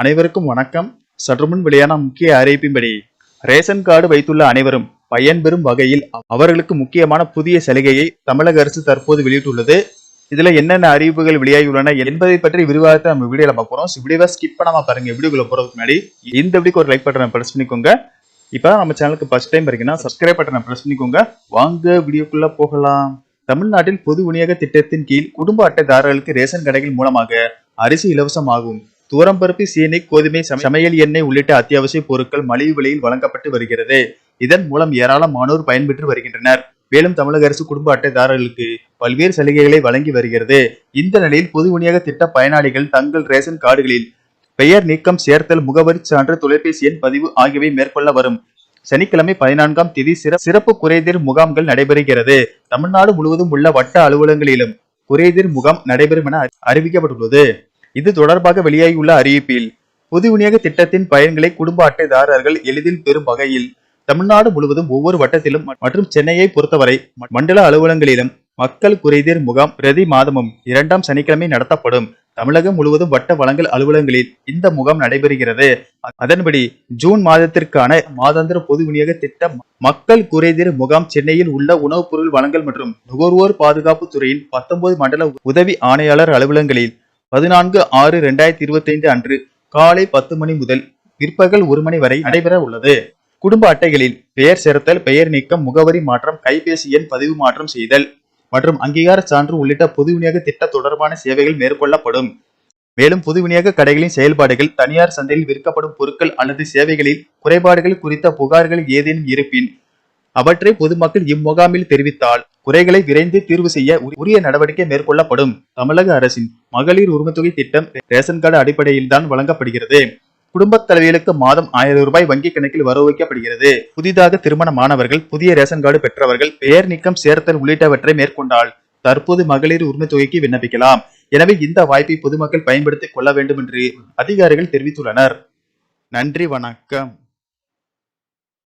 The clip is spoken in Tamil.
அனைவருக்கும் வணக்கம். சற்றுமுன் வெளியான முக்கிய அறிவிப்பின்படி ரேஷன் கார்டு வைத்துள்ள அனைவரும் பயன்பெறும் வகையில் அவர்களுக்கு முக்கியமான புதிய சலுகையை தமிழக அரசு தற்போது வெளியிட்டுள்ளது. இதுல என்னென்ன அறிவிப்புகள் வெளியாகியுள்ளன என்பதை பற்றி விரிவாகத்தை நம்ம வீடியோல பார்க்க போறோம். வீடியோவை ஸ்கிப் பண்ணாம பாருங்க வீடியோக்குள்ள போறதுக்கு முன்னாடி இந்த வீடியோக்கு ஒரு லைக் பட்டனை பிரஸ் பண்ணிக்கோங்க. இப்போ நம்ம சேனலுக்கு ஃபர்ஸ்ட் டைம் இருக்கீங்கன்னா சப்ஸ்கிரைப் பட்டனை பிரஸ் பண்ணிக்கோங்க. வாங்க வீடியோக்குள்ள போகலாம். தமிழ்நாட்டில் பொது விநியோக திட்டத்தின் கீழ் குடும்ப அட்டைதாரர்களுக்கு ரேஷன் கடைகள் மூலமாக அரிசி இலவசமாகும். துவரம்பருப்பு சீனி கோதுமை சமையல் எண்ணெய் உள்ளிட்ட அத்தியாவசிய பொருட்கள் மலிவு விலையில் வழங்கப்பட்டு வருகிறது. இதன் மூலம் ஏராளமானோர் பயன்பெற்று வருகின்றனர். மேலும் தமிழக அரசு குடும்ப அட்டைதாரர்களுக்கு பல்வேறு சலுகைகளை வழங்கி வருகிறது. இந்த நிலையில் பொது விநியோக திட்ட பயனாளிகள் தங்கள் ரேஷன் கார்டுகளில் பெயர் நீக்கம் சேர்த்தல் முகவரி சான்று தொலைபேசி எண் பதிவு ஆகியவை மேற்கொள்ள வரும். சனிக்கிழமை பதினான்காம் தேதி சிறப்பு குறைதீர் முகாம்கள் நடைபெறுகிறது. தமிழ்நாடு முழுவதும் உள்ள வட்ட அலுவலகங்களிலும் குறைதீர் முகாம் நடைபெறும் என அறிவிக்கப்பட்டுள்ளது. இது தொடர்பாக வெளியாகியுள்ள அறிவிப்பில் பொது விநியோக திட்டத்தின் பயன்களை குடும்ப அட்டைதாரர்கள் எளிதில் பெறும் வகையில் தமிழ்நாடு முழுவதும் ஒவ்வொரு வட்டத்திலும் மற்றும் சென்னையை பொறுத்தவரை மண்டல அலுவலகங்களிலும் மக்கள் குறைதீர் முகாம் பிரதி மாதமும் இரண்டாம் சனிக்கிழமை நடத்தப்படும். தமிழகம் முழுவதும் வட்ட வழங்கல் அலுவலகங்களில் இந்த முகாம் நடைபெறுகிறது. அதன்படி ஜூன் மாதத்திற்கான மாதாந்திர பொது விநியோக திட்டம் மக்கள் குறைதீர் முகாம் சென்னையில் உள்ள உணவுப் பொருள் வழங்கல் மற்றும் நுகர்வோர் பாதுகாப்பு துறையின் பத்தொன்பது மண்டல உதவி ஆணையாளர் அலுவலகங்களில் பதினான்கு ஆறு இரண்டாயிரத்தி இருபத்தி ஐந்து அன்று காலை பத்து மணி முதல் பிற்பகல் ஒரு மணி வரை நடைபெற உள்ளது. குடும்ப அட்டைகளில் பெயர் சேர்த்தல் பெயர் நீக்கம் முகவரி மாற்றம் கைபேசி எண் பதிவு மாற்றம் செய்தல் மற்றும் அங்கீகார சான்று உள்ளிட்ட பொது விநியோக திட்ட தொடர்பான சேவைகள் மேற்கொள்ளப்படும். மேலும் பொது விநியோக கடைகளின் செயல்பாடுகள் தனியார் சந்தையில் விற்கப்படும் பொருட்கள் அல்லது சேவைகளில் குறைபாடுகள் குறித்த புகார்கள் ஏதேனும் இருப்பின் அவற்றை பொதுமக்கள் இம்முகாமில் தெரிவித்தால் குறைகளை விரைந்து தீர்வு செய்ய உரிய நடவடிக்கை மேற்கொள்ளப்படும். தமிழக அரசின் மகளிர் உரிமைத்தொகை திட்டம் ரேஷன் கார்டு அடிப்படையில் தான் வழங்கப்படுகிறது. குடும்பத் தலைவிகளுக்கு மாதம் ஆயிரம் ரூபாய் வங்கி கணக்கில் வரவு வைக்கப்படுகிறது. புதிதாக திருமணமானவர்கள் புதிய ரேஷன் கார்டு பெற்றவர்கள் பெயர் நீக்கம் சேர்த்தல் உள்ளிட்டவற்றை மேற்கொண்டால் தற்போது மகளிர் உரிமை தொகைக்கு விண்ணப்பிக்கலாம். எனவே இந்த வாய்ப்பை பொதுமக்கள் பயன்படுத்திக் கொள்ள வேண்டும் என்று அதிகாரிகள் தெரிவித்துள்ளனர். நன்றி வணக்கம்.